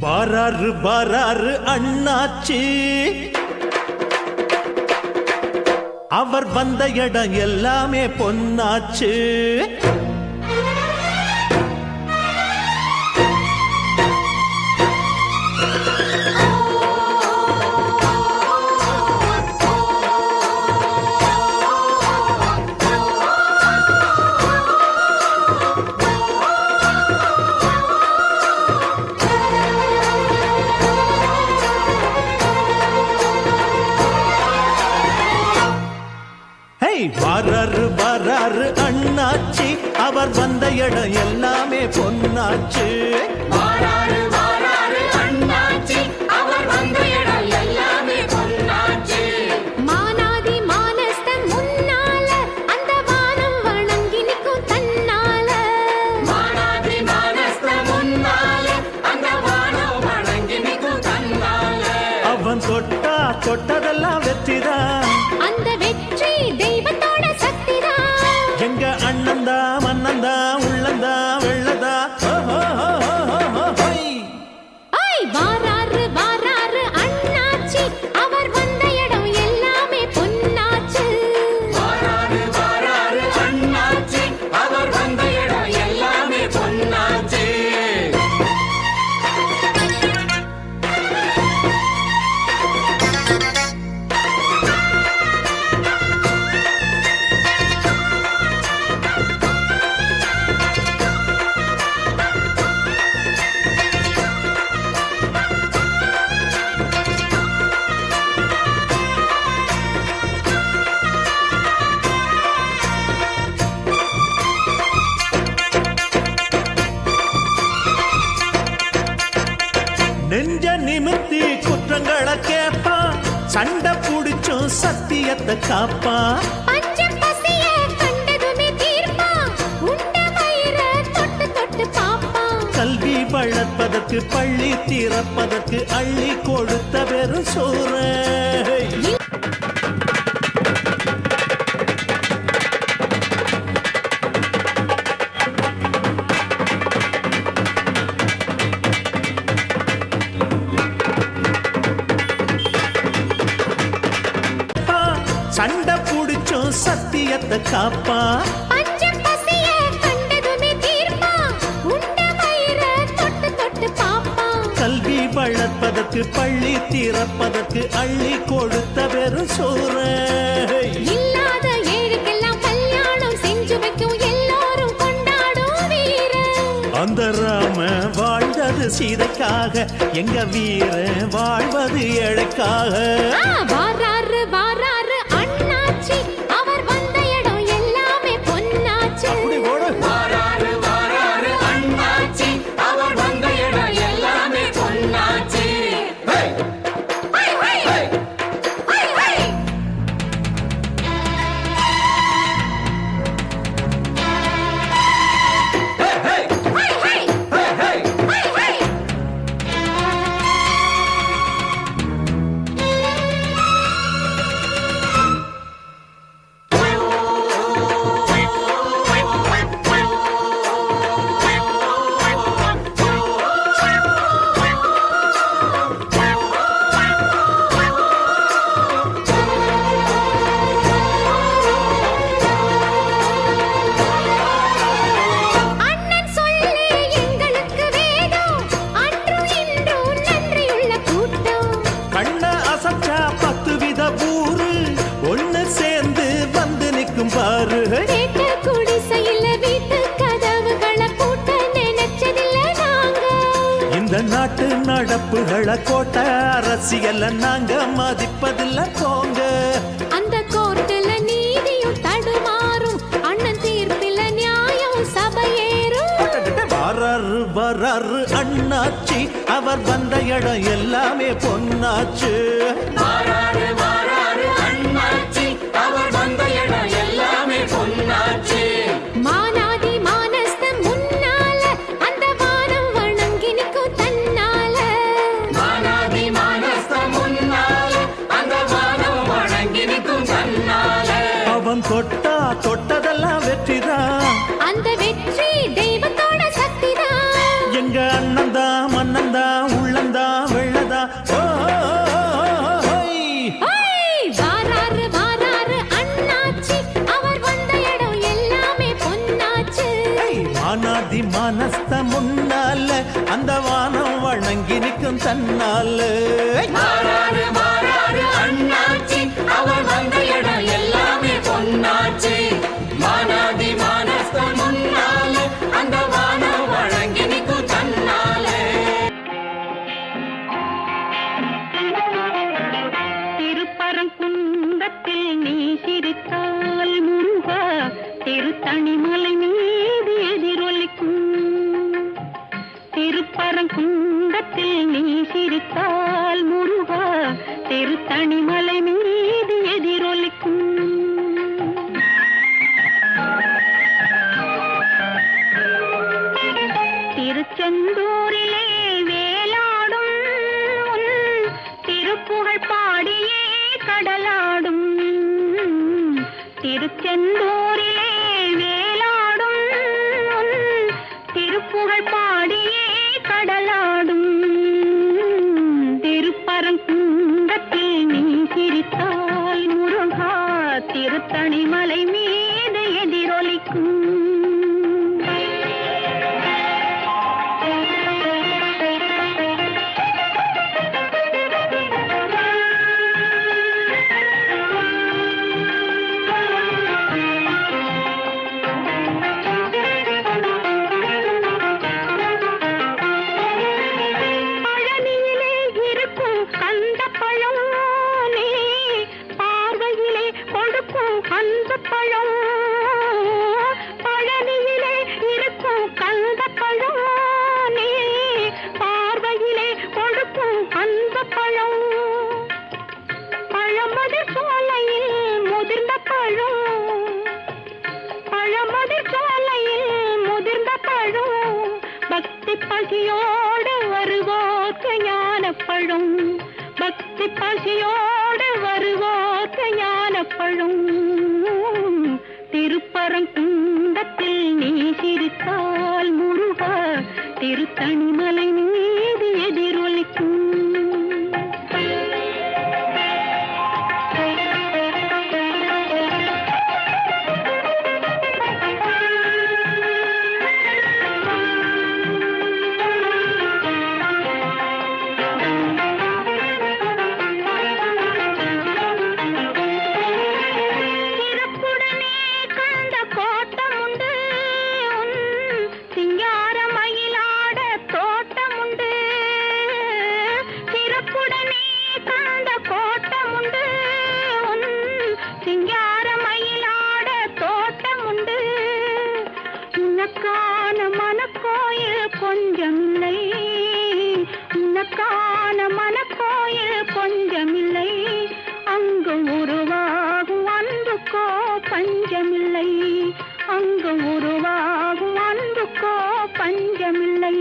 பாராறு பாராறு அண்ணாச்சி. அவர் வந்த இடம் எல்லாமே பொன்னாச்சு. இடம் எல்லாமே பொன்னாச்சு. அவன் தொட்டா தொட்டதெல்லாம் வெற்றிதான். அந்த சண்டை புடிச்சோம் சத்தியத்தை காப்பா. கல்வி வளர்ப்பதற்கு பள்ளி திறப்பதற்கு அள்ளி கொடுத்த வெறும் சோற. சண்டை புடிச்சோம் சத்தியத்தை காப்பா? கல்வி வளர்ப்பதற்கு பள்ளி தீரப்பதற்கு அள்ளி கொடுத்த வெறும் சோற. இல்லாத ஏழுக்கெல்லாம் கல்யாணம் செஞ்சு வைக்கும் எல்லாரும் கொண்டாடும் அந்த ராம வாழ்ந்தது சீதைக்காக எங்க வீர வாழ்வது எழைக்காக கோட்டை அரசியல்ல நாங்க மதிப்பதில்ல போங்க. அந்த கோர்ட்டுல நீதியும் தடுமாறும் அண்ணன் தீர்ப்பில நியாயம் சபையேறும். வராரு வராரு அண்ணாச்சி. அவர் வந்த இடம் எல்லாமே பொன்னாச்சு. மறைக்கும் தன்னால். அண்ணாச்சி. அவர் வந்த இடம் எல்லாமே திருத்தணிமலை திருச்செந்தூரிலே பசியோடு வருவோக்கு ஞான பழம் பக்தி பசியோடு கொஞ்சமில்லை. உனக்கான மனக்கோயில் கொஞ்சமில்லை. அங்கு உருவாகும் அன்புக்கோ பஞ்சமில்லை அங்கு உருவாகும் அன்புக்கோ பஞ்சமில்லை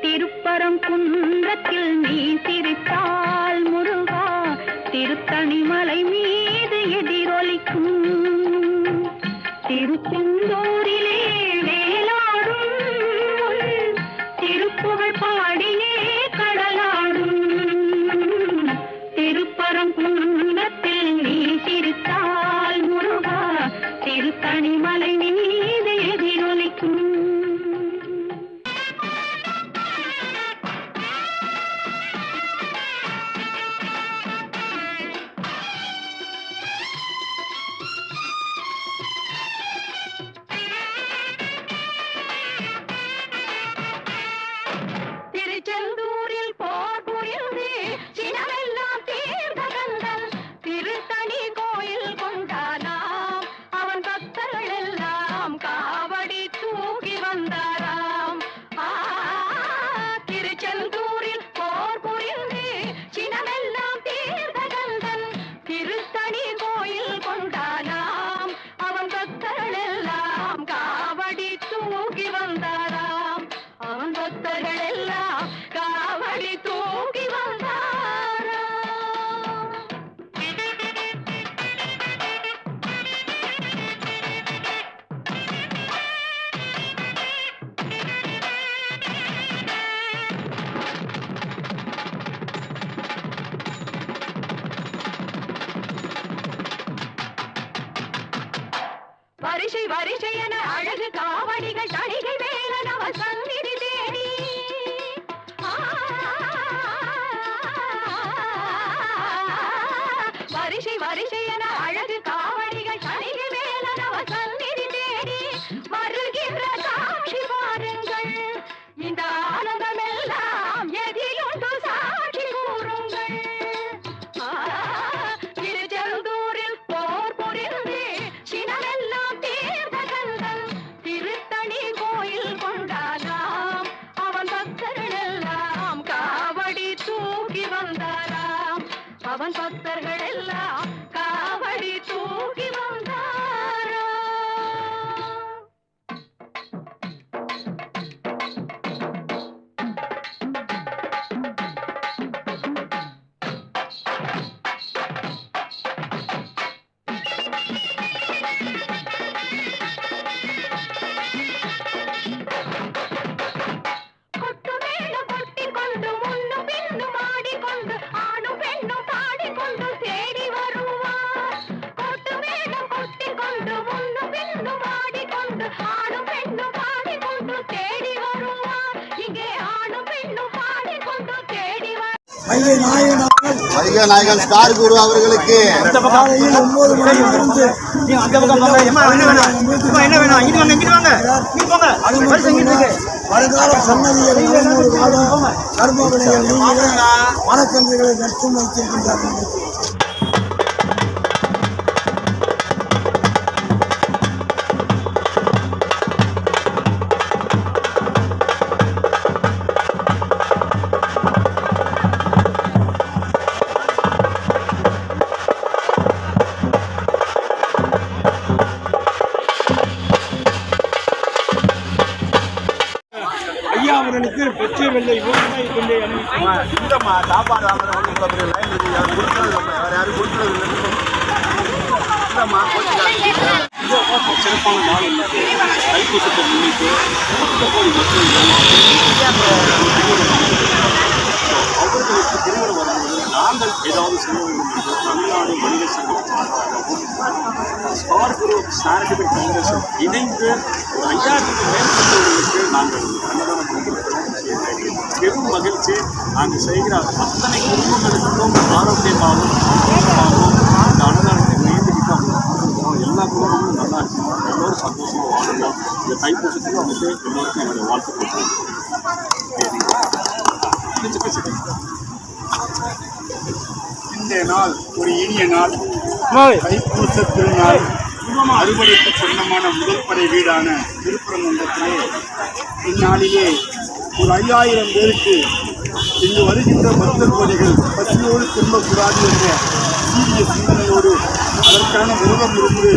திருப்பரம் குன்றத்தில் நீ சிரித்தால் முருகா திருத்தணிமலை மீது எதிரொலிக்கும். திருத்தணி வா வைகை நாயகனாக வைகை நாயகன் ஸ்டார் குரு அவர்களுக்கு. ஒன்பது மணியில் இருந்து வருங்கால வாதம் கர்மவினைகள் நீங்க மனக்கன்றுகளை நட்பும் வைத்திருக்கின்றார்கள். ஐயா அவர்களுக்கு பெற்ற வெள்ளை கொண்டே அணிவித்தார் இந்தம்மா சாப்பாடு வாங்குறவங்க சிறப்பான நாள் இன்னைக்கு தைப்பூசத்தை முன்னிட்டு கோடி மக்கள் அவர்களுக்கு நாங்கள் ஏதாவது செய்ய வேண்டும் என்று தமிழ்நாடு வணிக சங்கம் சார்பாகவும் ஸ்டார் குரு சாரிட்டபிள் ஃபவுண்டேஷன் இணைந்து ஒரு ஐயாயிரத்துக்கு மேற்பட்டவர்களுக்கு நாங்கள் அன்னதானம் கொடுக்கிறோம் பெரும் மகிழ்ச்சி. நாங்கள் செய்கிற அத்தனை குடும்பங்களுக்கும் ஆரோக்கியமாகவும் சுத்தமாகவும் இந்த அன்னதானத்தை உயர்ந்துக்கிட்டு அவங்க எல்லா குடும்பமும் நல்லா இருக்கும் எல்லோரும் சந்தோஷமாக வாழணும். இந்த தைப்பூசத்துக்கு வந்துட்டு எல்லோருக்கும் என்னுடைய வாழ்த்து வாழ்த்துக்கள் இந்த நாள் ஒரு இனிய நாள் தைப்பூச திருநாள் அறுவடைக்கு சொந்தமான முதல் படை வீடான திருப்பரங்குன்றத்திலே இந்நாளிலே ஒரு ஐயாயிரம் பேருக்கு இங்கு வருகின்ற பக்தர் கோடிகள் பசியோடு திரும்பக்கூடாது என்ற சீரிய சிந்தனையோடு அதற்கான விரதம் இருந்து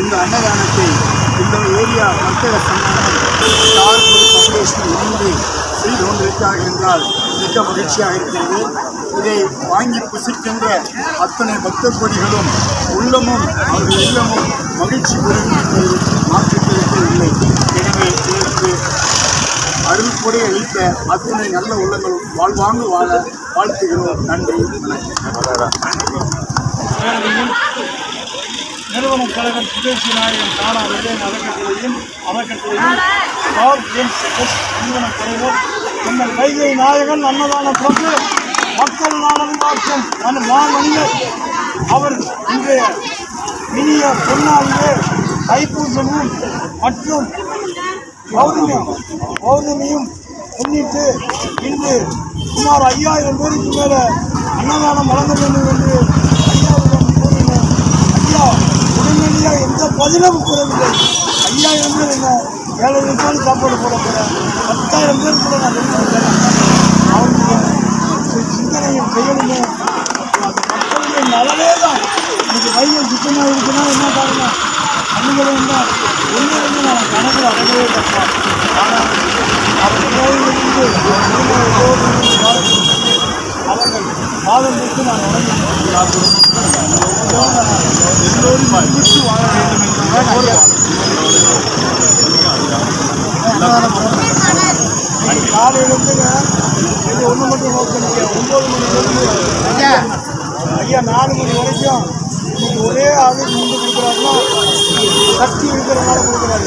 இந்த அன்னதானத்தை இந்த ஏரியா மக்கள் சங்கம் ஃபவுண்டேஷன் இணைந்து செய்து கொண்டிருக்கிறார்கள் என்றால் மிக மகிழ்ச்சியாக இருக்கிறது. இதை வாங்கி புசிக்கின்ற அத்தனை பக்த கொடிகளும் உள்ளமும் அவர்கள் இல்லமும் மகிழ்ச்சி பெறுகின்ற என்பது இல்லை. எனவே இதற்கு அருள் அளித்த அத்தனை நல்ல உள்ளங்கள் வாழ்வாங்கு வாழ வாழ்த்துகிறோம். நன்றி. வணக்கம் நிறுவன கழகம் சுதேசி நாயகன் தானா விஜயன் அறக்கட்டளையும் அறக்கட்டளையும் ராவ் ஜேம்ஸ் எஸ் நிறுவன தலைவர் எங்கள் வைகை நாயகன் அன்னதான பிரபு மக்கள் நாடகம் பார்க்கும் அந்த மாமனிதர் அவர் இன்றைய இனிய பொன்னாளிலே தைப்பூசமும் மற்றும் பௌர்ணமி பௌர்ணமியும் முன்னிட்டு இன்று சுமார் ஐயாயிரம் பேருக்கு மேலே அன்னதானம் வழங்க வேண்டும் என்று ஐயாவிடம் கூறினோம் ஐயா உடனடியாக எந்த பதிலும் கூறவில்லை. ஐயாயிரம் பேர் என்ன வேலை பேர் சாப்பாடு போட போகிறேன் பத்தாயிரம் பேர் கூட நான் வெளியே சிந்தனையும் செயலுமே மக்களுடைய நலனே தான் இன்னைக்கு வயிறு சுத்தமாக இருக்குன்னா என்ன காரணம்? அன்னைகளும் தான் ஒன்று நான் கணக்கில் அடங்கவே தப்பா ஆனால் அவர் கோயிலிருந்து அவர்கள் பாதம் வைத்து நான் வணங்கி எல்லோரும் மகிழ்ச்சி வாழ வேண்டும் என்பதுதான் காலையிலிருந்து இது ஒன்று மட்டும் நோக்கணுங்க ஒம்பது மணிலேருந்து ஐயா. ஐயா நாலு மணி வரைக்கும் இன்னைக்கு ஒரே ஆள் முந்து கொடுக்குறாருன்னா சக்தி இருக்கிறதுனால கொடுக்குறாரு.